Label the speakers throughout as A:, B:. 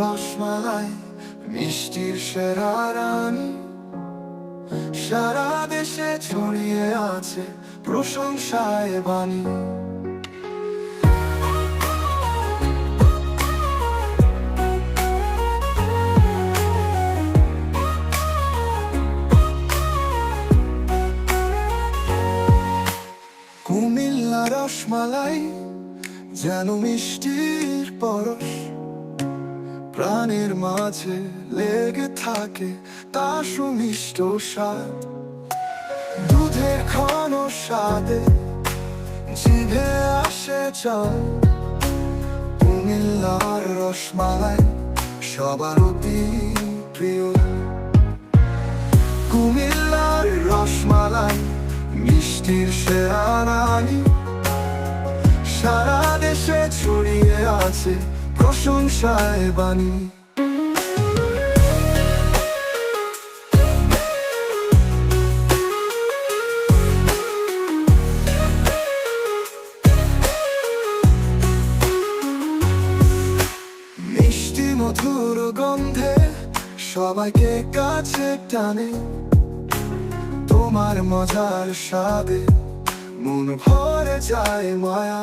A: রসমালাই, মিষ্টির সেরা রানী। সারা দেশে ছড়িয়ে আছে প্রশংসায় বাণী। কুমিল্লা রসমালাই, যেন মিষ্টির পরশ। প্রাণের মাঝে লেগে থাকে তা সুমিষ্ট স্বাদ। দুধের ঘন স্বাদে জিভে আসে চল। কুমিল্লার রসমালাই সবার অতি প্রিয়। কুমিল্লার রসমালাই মিষ্টির সেরা রানী। সারা দেশে ছড়িয়ে আছে প্রশংসায় বাণী। মধুর গন্ধে সবাইকে কাছে টানে। তোমার মজার স্বাদে মন ভরে যায় মায়া।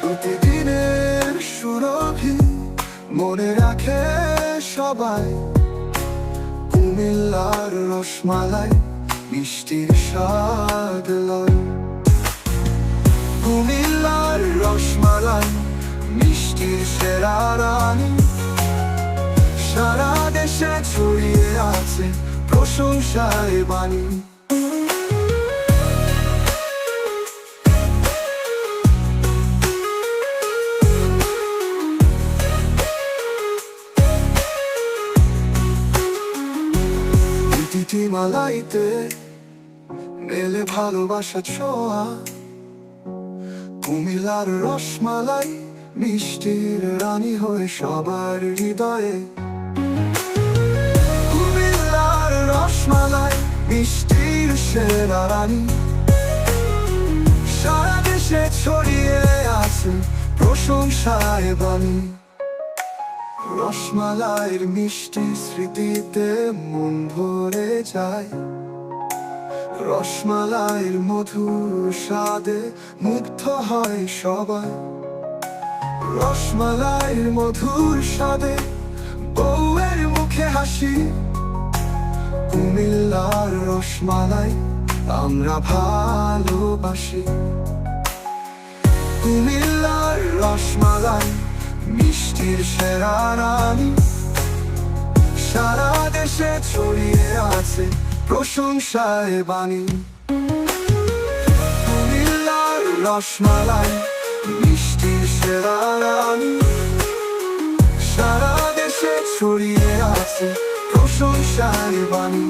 A: প্রতিদিনের সুরভি মনে রাখে সবাই। কুমিল্লার রসমালাই, মিষ্টির স্বাদ কুমিল্লার রসমালাই, মিষ্টির সেরা রানী। সারা দেশে ছড়িয়ে আছে প্রশংসায় বাণী। প্রতিটি মালাইতে মেলে ভালোবাসা ছোঁয়া। কুমিল্লার রসমালাই মিষ্টির রানী হয়ে সবার হৃদয়ে। কুমিল্লার রসমালাই মিষ্টির সেরা রানী। সারা দেশে ছড়িয়ে আছে প্রশংসায় বাণী। রসমালাইয়ের মিষ্টি স্মৃতিতে মন ভরে যায়। রসমালাইয়ের মধুর স্বাদে মুগ্ধ হয় সবাই। রসমালাইয়ের মধুর স্বাদে বউয়ের মুখে হাসি। কুমিল্লার রসমালাই আমরা ভালোবাসি। কুমিল্লার রসমালাই মিষ্টির সেরা রানী। সারা দেশে ছড়িয়ে আছে প্রশংসায় বাণী। কুমিল্লার রসমালাই, মিষ্টির সেরা রানী। সারা দেশে ছড়িয়ে আছে প্রশংসায় বাণী।